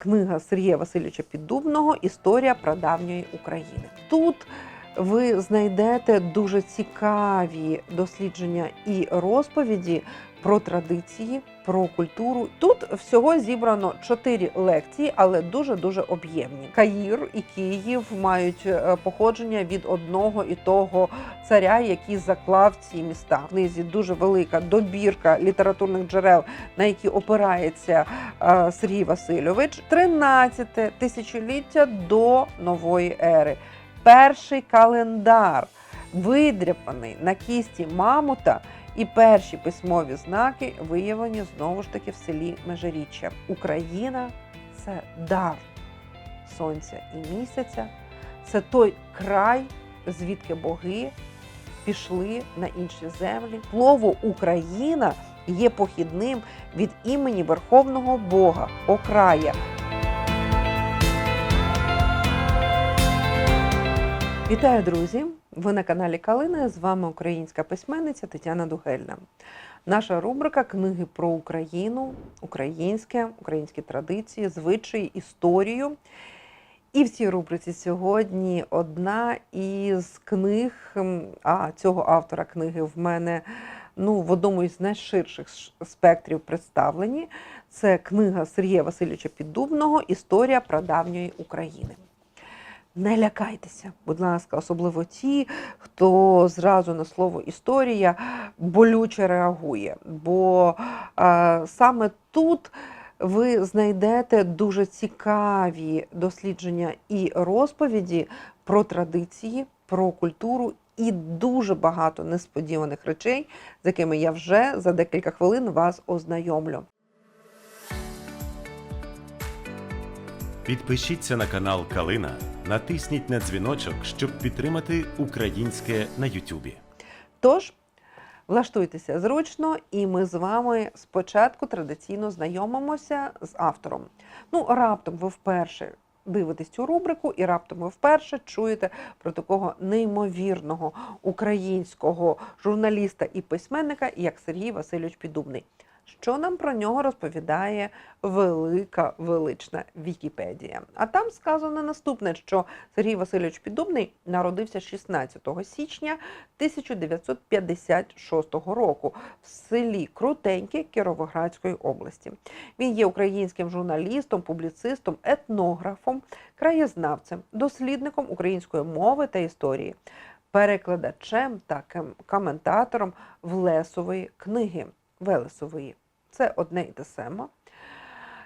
Книга Сергія Васильовича Піддубного Історія прадавньої України. Тут ви знайдете дуже цікаві дослідження і розповіді про традиції, про культуру. Тут всього зібрано чотири лекції, але дуже дуже об'ємні. Каїр і Київ мають е, походження від одного і того царя, який заклав ці міста. В книзі дуже велика добірка літературних джерел, на які опирається е, Сергій Васильович. 13 тисячоліття до нової ери. Перший календар видряпаний на кісті мамута. І перші письмові знаки виявлені знову ж таки в селі Межиріччя. Україна це дар сонця і місяця, це той край, звідки боги пішли на інші землі. Слово Україна є похідним від імені Верховного Бога Окрая. Вітаю, друзі! Ви на каналі Калина. З вами українська письменниця Тетяна Дугельна. Наша рубрика Книги про Україну, українське, українські традиції, звичаї, історію. І в цій рубриці сьогодні одна із книг, а цього автора книги в мене ну, в одному із найширших спектрів представлені. Це книга Сергія Васильовича Піддубного Історія прадавньої України. Не лякайтеся, будь ласка, особливо ті, хто зразу на слово історія болюче реагує. Бо е, саме тут ви знайдете дуже цікаві дослідження і розповіді про традиції, про культуру і дуже багато несподіваних речей, з якими я вже за декілька хвилин вас ознайомлю. Підпишіться на канал Калина, натисніть на дзвіночок, щоб підтримати українське на Ютубі. Тож, влаштуйтеся зручно, і ми з вами спочатку традиційно знайомимося з автором. Ну, раптом ви вперше дивитесь цю рубрику, і раптом ви вперше чуєте про такого неймовірного українського журналіста і письменника, як Сергій Васильович Піддубний. Що нам про нього розповідає велика велична Вікіпедія? А там сказано наступне, що Сергій Васильович Піддубний народився 16 січня 1956 року в селі Крутеньке Кіровоградської області. Він є українським журналістом, публіцистом, етнографом, краєзнавцем, дослідником української мови та історії, перекладачем та коментатором Влесової книги. Велесової. Це одне і те саме.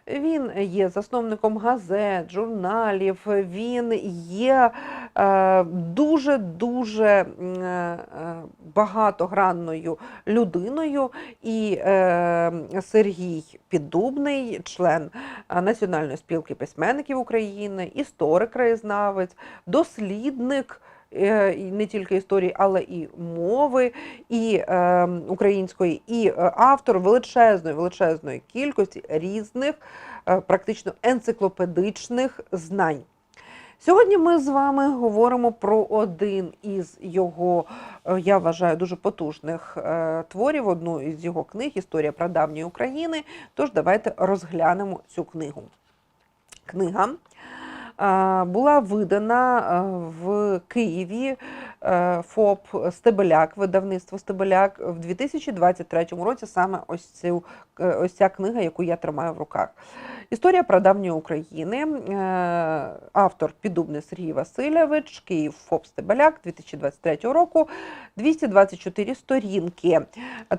Він є засновником газет, журналів. Він є дуже-дуже е, е, багатогранною людиною. І е, Сергій Піддубний, член Національної спілки письменників України, історик краєзнавець, дослідник. Е, Не тільки історії, але і мови, і е, української, і е, автор величезної величезної кількості різних, е, практично енциклопедичних знань. Сьогодні ми з вами говоримо про один із його, я вважаю, дуже потужних творів, одну із його книг Історія прадавньої України. Тож давайте розглянемо цю книгу. Книга була видана в Києві ФОП Стебеляк, видавництво Стебеляк в 2023 році. Саме ось цю е, ось ця книга, яку я тримаю в руках. Історія прадавньої України. Е, Автор Піддубний Сергій Васильович, Київ ФОП Стебеляк 2023 року. 224 сторінки.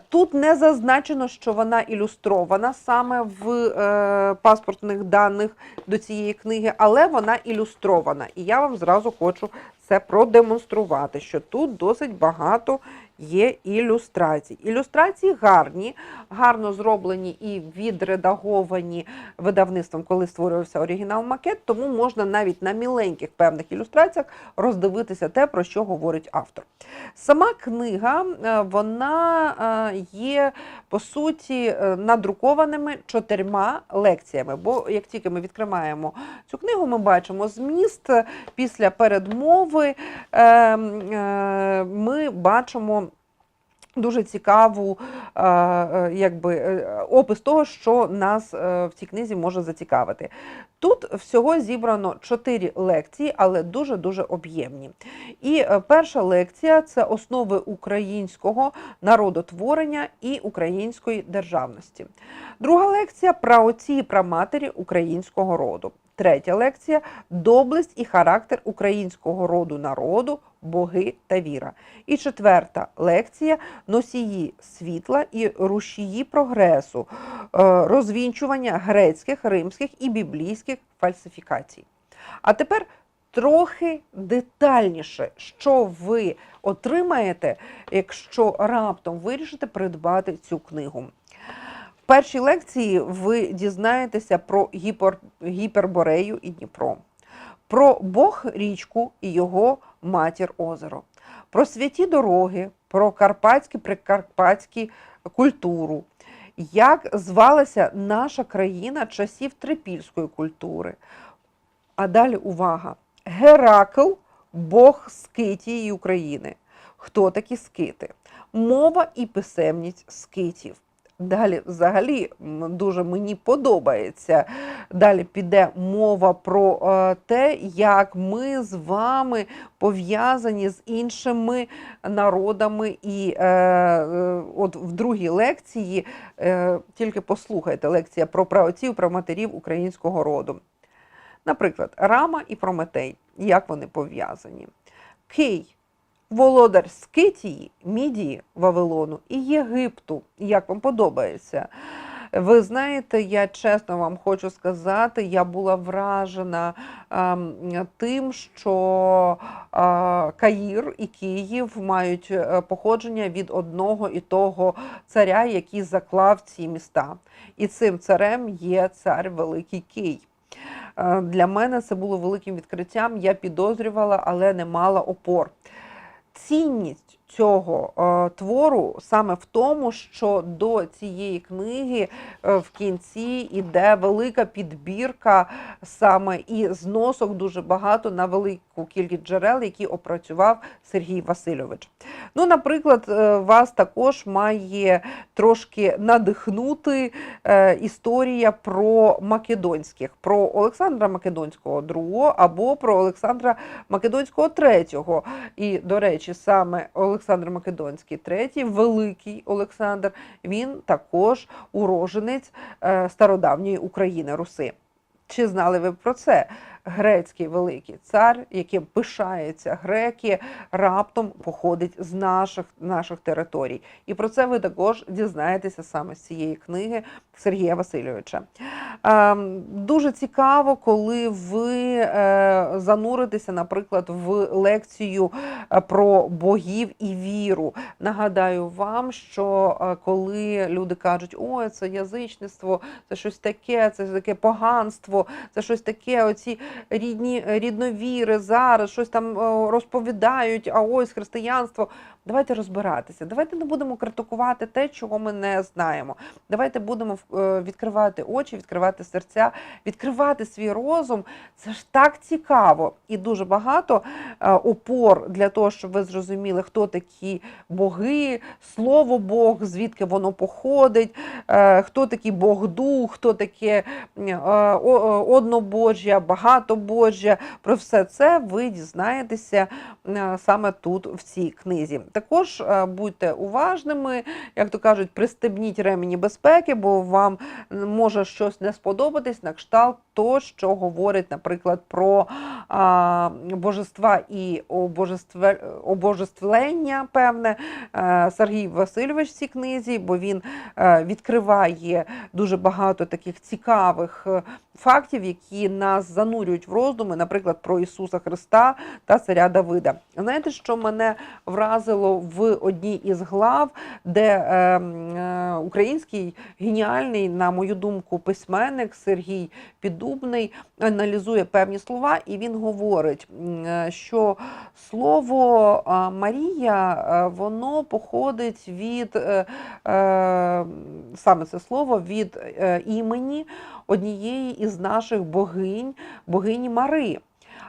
Тут не зазначено, що вона ілюстрована саме в е, паспортних даних до цієї книги, але вона ілюстрована. І я вам зразу хочу це продемонструвати, що тут досить багато є ілюстрацій. Ілюстрації гарні, гарно зроблені і відредаговані видавництвом, коли створювався оригінал макет, тому можна навіть на міленьких певних ілюстраціях роздивитися те, про що говорить автор. Сама книга е, вона е, є по суті е, надрукованими чотирма лекціями. Бо як тільки ми відкриваємо цю книгу, ми бачимо зміст після передмови. е, е, Ми бачимо Дуже цікаву е, е, якби, е, опис того, що нас в цій книзі може зацікавити. Тут всього зібрано чотири лекції, але дуже-дуже об'ємні. І перша лекція це основи українського народотворення і української державності. Друга лекція праотці і праматері українського роду. Третя лекція доблесть і характер українського роду народу, боги та віра. І четверта лекція носії світла і рушії прогресу, е, розвінчування грецьких, римських і біблійських фальсифікацій. А тепер трохи детальніше, що ви отримаєте, якщо раптом вирішите придбати цю книгу. Першій лекції ви дізнаєтеся про гіпер, гіперборею і Дніпро, про Бог річку і його матір озеро, про святі дороги, про карпатські прикарпатські культуру, як звалася наша країна часів трипільської культури. А далі увага! Геракл Бог Скитії України. Хто такі скити? Мова і писемність скитів. Далі, взагалі, дуже мені подобається. Далі піде мова про е, те, як ми з вами пов'язані з іншими народами. І е, е, от в другій лекції, е, тільки послухайте, лекція про праотців, про матерів українського роду. Наприклад, Рама і Прометей, як вони пов'язані. Кий, володар Скитії, Мідії, Вавилону і Єгипту. Як вам подобається? Ви знаєте, я чесно вам хочу сказати, я була вражена ем, тим, що е, Каїр і Київ мають е, походження від одного і того царя, який заклав ці міста. І цим царем є цар Великий Кий. Е, Для мене це було великим відкриттям. Я підозрювала, але не мала опор. Цінність цього е, твору саме в тому, що до цієї книги е, в кінці йде велика підбірка саме і зносок дуже багато на велику кількість джерел, які опрацював Сергій Васильович. Ну, наприклад, е, вас також має трошки надихнути історія про македонських, про Олександра Македонського II або про Олександра Македонського III. І, до речі, саме Олександр Македонський третій великий Олександр, він також уроженець е, стародавньої України Руси. Чи знали ви про це? Грецький великий цар, яким пишаються греки, раптом походить з наших, наших територій. І про це ви також дізнаєтеся саме з цієї книги Сергія Васильовича. Ем, Дуже цікаво, коли ви е, зануритеся, наприклад, в лекцію е, про богів і віру. Нагадаю вам, що е, коли люди кажуть, ой, це язичництво, це щось таке, це таке поганство, це щось таке, оці рідні рідновіри зараз, щось там е, розповідають, а ось християнство. Давайте розбиратися. Давайте не будемо критикувати те, чого ми не знаємо. Давайте будемо е, відкривати очі, відкривати серця, відкривати свій розум. Це ж так цікаво і дуже багато е, опор для того, щоб ви зрозуміли, хто такі боги, слово Бог, звідки воно походить, е, хто такий Бог дух, хто таке однобожжя, багатобожжя. Про все це ви дізнаєтеся саме тут, в цій книзі. Також е, будьте уважними, як то кажуть, пристебніть ремені безпеки, бо вам може щось не сподобатись на кшталт то, що говорить, наприклад, про а, божества і обожествлення, певне, е, Сергій Васильович в цій книзі, бо він е, відкриває дуже багато таких цікавих фактів, які нас занурюють в роздуми, наприклад, про Ісуса Христа та царя Давида. Знаєте, що мене вразило в одній із глав, де е, е, український геніальний, на мою думку, письменник Сергій Піддубний аналізує певні слова, і він говорить, е, що слово а, Марія е, воно походить від е, е, саме це слово від е, імені однієї із наших богинь, богині Мари.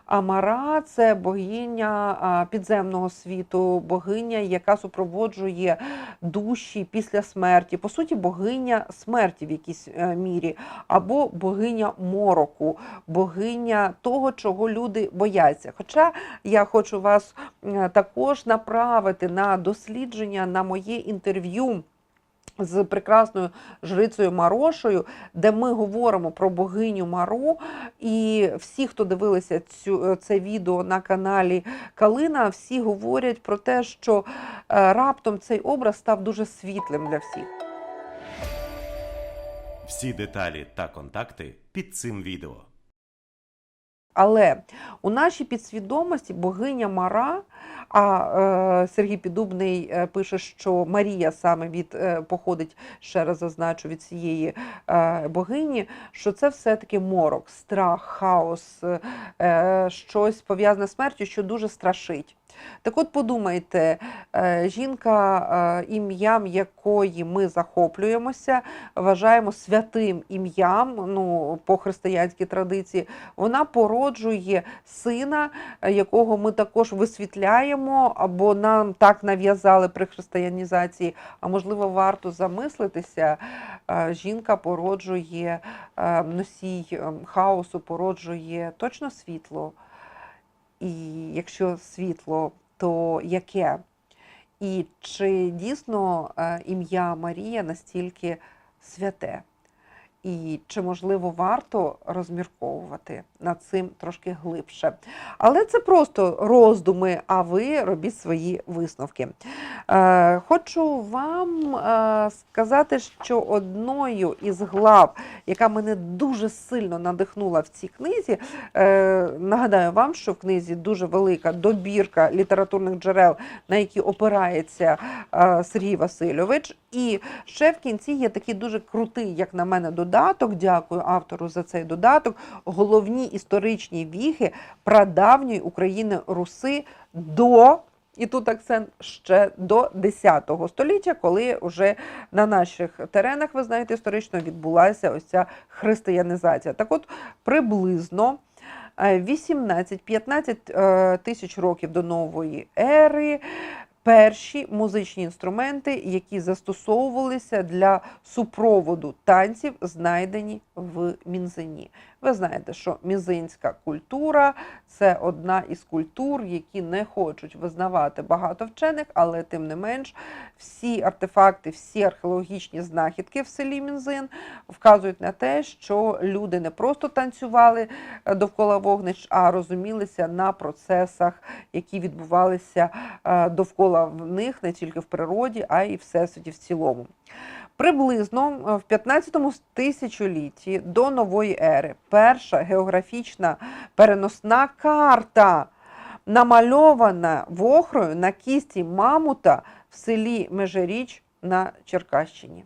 А Мара це богиня підземного світу, богиня, яка супроводжує душі після смерті. По суті, богиня смерті в якійсь е, мірі, або богиня мороку, богиня того, чого люди бояться. Хоча я хочу вас е, також направити на дослідження на моє інтерв'ю. З прекрасною жрицею Марошою, де ми говоримо про богиню Мару, і всі, хто дивилися цю це відео на каналі Калина, всі говорять про те, що е, раптом цей образ став дуже світлим для всіх. Всі деталі та контакти під цим відео. Але у нашій підсвідомості богиня Мара, а е, Сергій Підубний е, пише, що Марія саме від е, походить, ще раз зазначу, від цієї богині, що це все-таки морок, страх, хаос, щось пов'язане з смертю, що дуже страшить. Так от подумайте, е, жінка, е, ім'ям якої ми захоплюємося, вважаємо святим ім'ям, ну, по християнській традиції, вона породжує сина, е, якого ми також висвітляємо, або нам так нав'язали при християнізації. А можливо, варто замислитися. Жінка породжує носій е, хаосу, породжує точно світло. І якщо світло, то яке? І чи дійсно е, ім'я Марія настільки святе? І чи можливо варто розмірковувати над цим трошки глибше? Але це просто роздуми, а ви робіть свої висновки. Е, хочу вам е, сказати, що одною із глав, яка мене дуже сильно надихнула в цій книзі, е, нагадаю вам, що в книзі дуже велика добірка літературних джерел, на які опирається е, Сергій Васильович. І ще в кінці є такий дуже крутий, як на мене, додаток. Дякую автору за цей додаток. Головні історичні віхи прадавньої України Руси до. І тут акцент ще до 10 століття, коли вже на наших теренах, ви знаєте, історично відбулася ось ця християнізація. Так от приблизно е, 18-15 е, тисяч років до нової ери перші музичні інструменти, які застосовувалися для супроводу танців, знайдені в Мінзині. Ви знаєте, що мізинська культура це одна із культур, які не хочуть визнавати багато вчених, але тим не менш всі артефакти, всі археологічні знахідки в селі Мінзин вказують на те, що люди не просто танцювали е, довкола вогнищ, а розумілися на процесах, які відбувалися е, довкола в них не тільки в природі, а й всесвіті в цілому. Приблизно е, в 15 тисячолітті до нової ери перша географічна переносна карта, намальована вохрою на кісті мамута в селі Межиріч на Черкащині.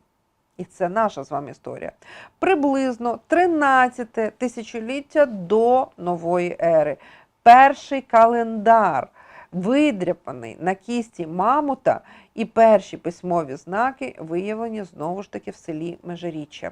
І це наша з вами історія. Приблизно 13 тисячоліття до нової ери. Перший календар, видряпаний на кісті мамута, і перші письмові знаки виявлені знову ж таки в селі Межиріччя.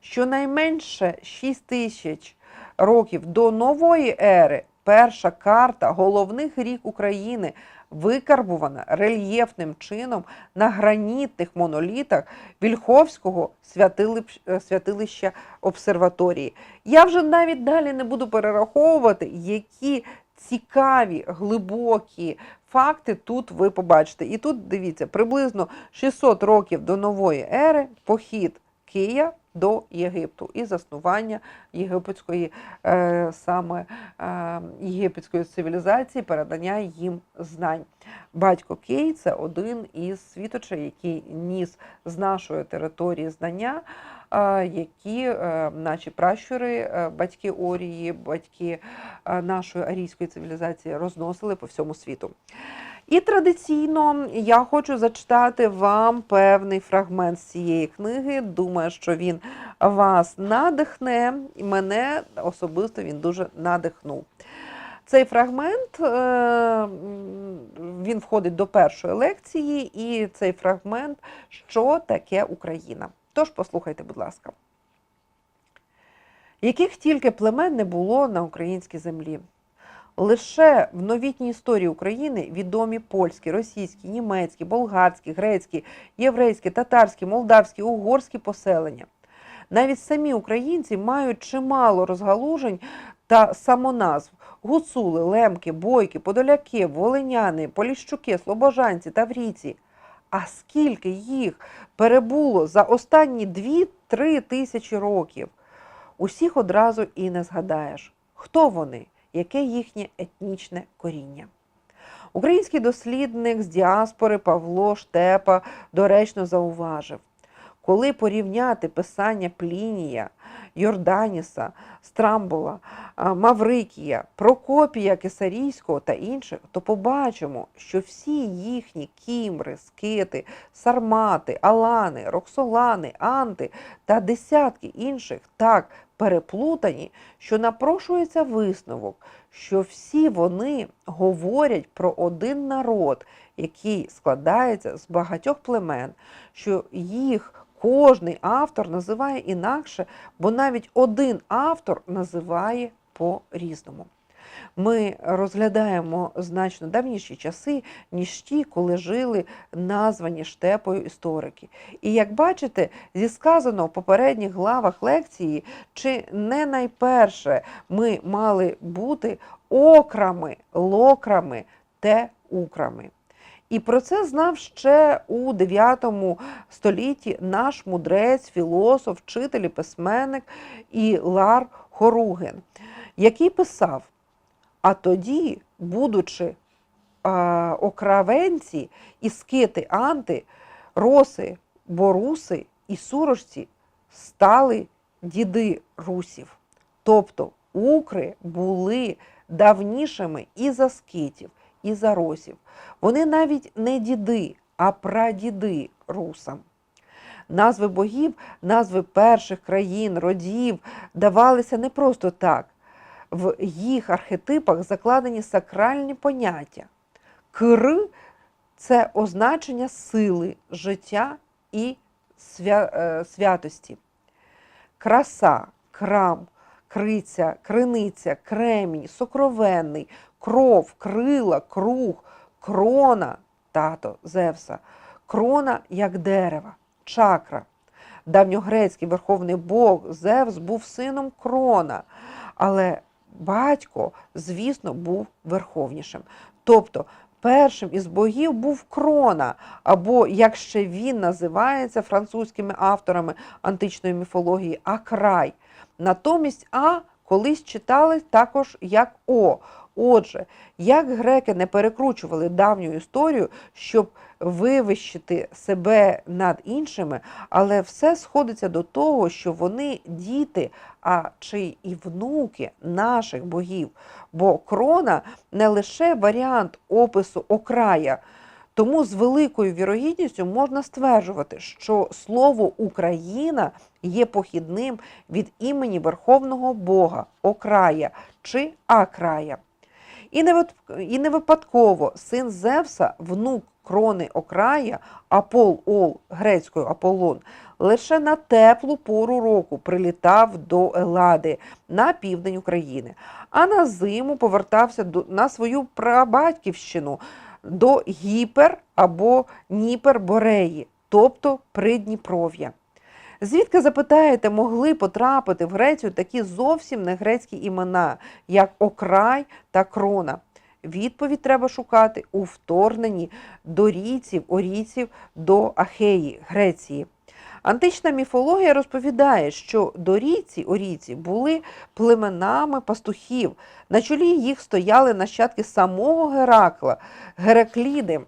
Щонайменше 6 тисяч років до нової ери перша карта головних рік України викарбувана рельєфним чином на гранітних монолітах Вільховського е, святилища обсерваторії. Я вже навіть далі не буду перераховувати, які цікаві, глибокі факти тут ви побачите. І тут дивіться, приблизно 600 років до нової ери похід Кия до Єгипту і заснування єгипетської е, саме е, єгипетської цивілізації, передання їм знань. Батько Кей це один із світочей, який ніс з нашої території знання, які е, наші пращури, е, батьки Орії, батьки е, нашої арійської цивілізації розносили по всьому світу. І традиційно я хочу зачитати вам певний фрагмент з цієї книги. Думаю, що він вас надихне, і мене особисто він дуже надихнув. Цей фрагмент він входить до першої лекції, і цей фрагмент, що таке Україна. Тож послухайте, будь ласка. Яких тільки племен не було на українській землі. Лише в новітній історії України відомі польські, російські, німецькі, болгарські, грецькі, єврейські, татарські, молдавські, угорські поселення. Навіть самі українці мають чимало розгалужень та самоназв. Гуцули, лемки, бойки, подоляки, волиняни, поліщуки, слобожанці, таврійці. А скільки їх перебуло за останні 2-3 тисячі років? Усіх одразу і не згадаєш, хто вони, яке їхнє етнічне коріння. Український дослідник з діаспори Павло Штепа доречно зауважив, коли порівняти писання Плінія, Йорданіса, Страмбула, Маврикія, Прокопія Кесарійського та інших, то побачимо, що всі їхні кімри, скити, сармати, алани, роксолани, анти та десятки інших так переплутані, що напрошується висновок, що всі вони говорять про один народ, який складається з багатьох племен, що їх кожний автор називає інакше, бо навіть один автор називає по-різному. Ми розглядаємо значно давніші часи, ніж ті, коли жили названі штепою історики. І як бачите, зі сказаного в попередніх главах лекції, чи не найперше ми мали бути окрами, локрами, те украми. І про це знав ще у 9 столітті наш мудрець, філософ, вчитель і письменник Ілар Хоруген, який писав: а тоді, будучи а, окравенці і скити анти, роси, боруси і сурожці стали діди русів. Тобто укри були давнішими і за скитів, і за росів. Вони навіть не діди, а прадіди русам. Назви богів, назви перших країн, родів давалися не просто так. В їх архетипах закладені сакральні поняття. Кир це означення сили, життя і свя... е, святості. Краса, крам, криця, криниця, кремінь, сокровенний, кров, крила, круг, крона, тато Зевса, крона як дерева, чакра. Давньогрецький верховний Бог Зевс був сином крона, але батько, звісно, був верховнішим. Тобто першим із богів був крона, або як ще він називається французькими авторами античної міфології, Акрай. Натомість А колись читали також як О. Отже, як греки не перекручували давню історію, щоб вивищити себе над іншими, але все сходиться до того, що вони діти, а чи і внуки наших богів. Бо крона не лише варіант опису окрая. Тому з великою вірогідністю можна стверджувати, що слово Україна є похідним від імені Верховного Бога Окрая чи Акрая. І не, випадково син Зевса, внук крони Окрая, Апол Ол грецькою Аполлон, лише на теплу пору року прилітав до Елади на південь України, а на зиму повертався до, на свою прабатьківщину до Гіпер або Ніпер-Бореї, тобто Придніпров'я. Звідки запитаєте, могли потрапити в Грецію такі зовсім не грецькі імена, як Окрай та Крона? Відповідь треба шукати у вторгненні дорійців, орійців до Ахеї, Греції. Антична міфологія розповідає, що дорійці, орійці були племенами пастухів. На чолі їх стояли нащадки самого Геракла, Геракліди.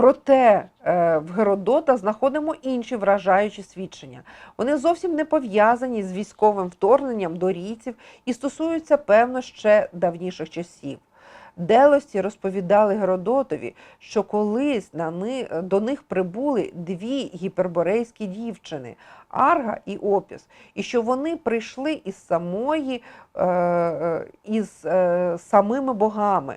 Проте е, в Геродота знаходимо інші вражаючі свідчення. Вони зовсім не пов'язані з військовим вторгненням дорійців і стосуються, певно, ще давніших часів. Делості розповідали Геродотові, що колись на ни, до них прибули дві гіперборейські дівчини Арга і Опіс, і що вони прийшли із самої е, е, із самими богами.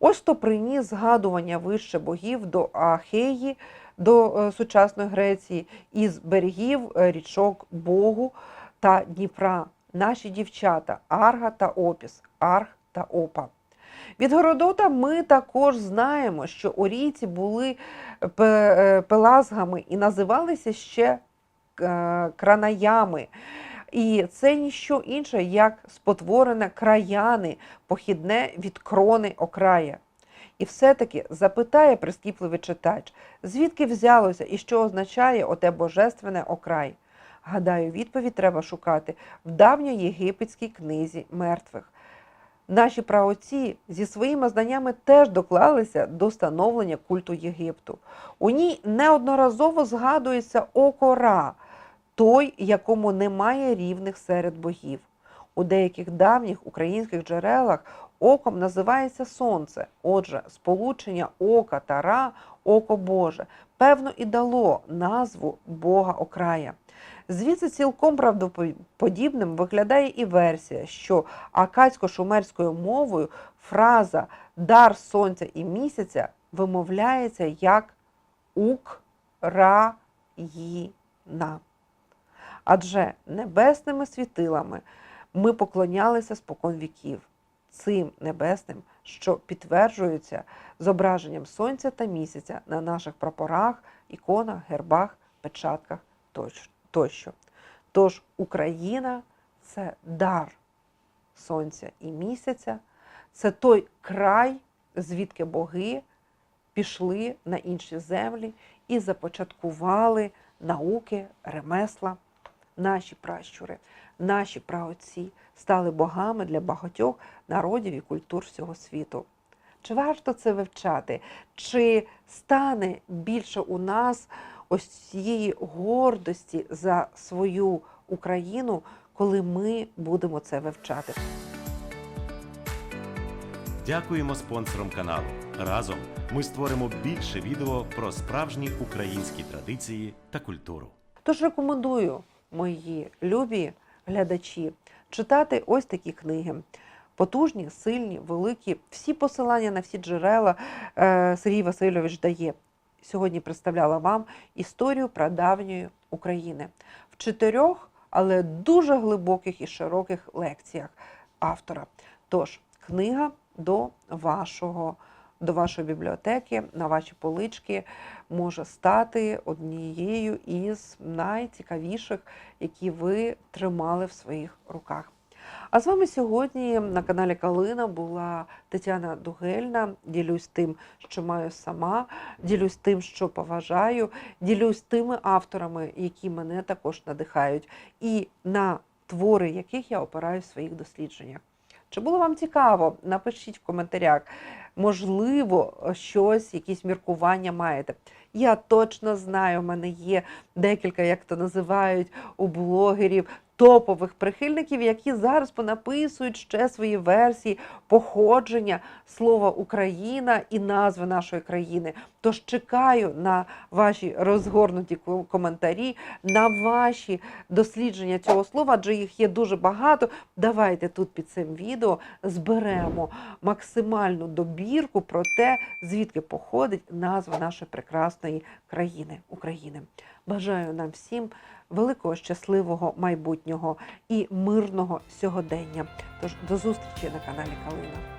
Ось то приніс згадування вище богів до Ахеї, до е, сучасної Греції, із берегів е, річок Богу та Дніпра. Наші дівчата Арга та Опіс, Арг та Опа. Від Городота ми також знаємо, що орійці були е, пелазгами і називалися ще кранаями. І це ніщо інше, як спотворене краяни, похідне від крони окрая. І все-таки запитає прискіпливий читач, звідки взялося і що означає оте божественне окрай. Гадаю, відповідь треба шукати в давньоєгипетській книзі мертвих. Наші праотці зі своїми знаннями теж доклалися до становлення культу Єгипту. У ній неодноразово згадується окора, той, якому немає рівних серед богів. У деяких давніх українських джерелах оком називається сонце. Отже, сполучення ока та ра, око Боже, певно, і дало назву Бога окрая. Звідси цілком правдоподібним виглядає і версія, що акадсько-шумерською мовою фраза дар сонця і місяця вимовляється як Україна. Адже небесними світилами ми поклонялися спокон віків, цим небесним, що підтверджуються зображенням сонця та місяця на наших прапорах, іконах, гербах, печатках тощо-. Тож Україна це дар сонця і місяця, це той край, звідки боги пішли на інші землі і започаткували науки, ремесла. Наші пращури, наші праотці стали богами для багатьох народів і культур всього світу. Чи варто це вивчати? Чи стане більше у нас ось цієї гордості за свою Україну, коли ми будемо це вивчати? Дякуємо спонсорам каналу. Разом ми створимо більше відео про справжні українські традиції та культуру. Тож рекомендую, мої любі глядачі, читати ось такі книги. Потужні, сильні, великі. Всі посилання на всі джерела е, Сергій Васильович дає. Сьогодні представляла вам історію прадавньої України в чотирьох, але дуже глибоких і широких лекціях автора. Тож, книга до вашого. До вашої бібліотеки на ваші полички може стати однією із найцікавіших, які ви тримали в своїх руках. А з вами сьогодні на каналі Калина була Тетяна Дугельна. Ділюсь тим, що маю сама, ділюсь тим, що поважаю, ділюсь тими авторами, які мене також надихають, і на твори яких я опираю в своїх дослідженнях. Чи було вам цікаво? Напишіть в коментарях. Можливо, щось, якісь міркування маєте. Я точно знаю, в мене є декілька, як то називають у блогерів, топових прихильників, які зараз понаписують ще свої версії походження слова Україна і назви нашої країни. Тож чекаю на ваші розгорнуті коментарі, на ваші дослідження цього слова, адже їх є дуже багато. Давайте тут під цим відео зберемо максимальну добірку про те, звідки походить назва нашої прекрасної країни України. Бажаю нам всім великого щасливого майбутнього і мирного сьогодення. Тож до зустрічі на каналі Калина.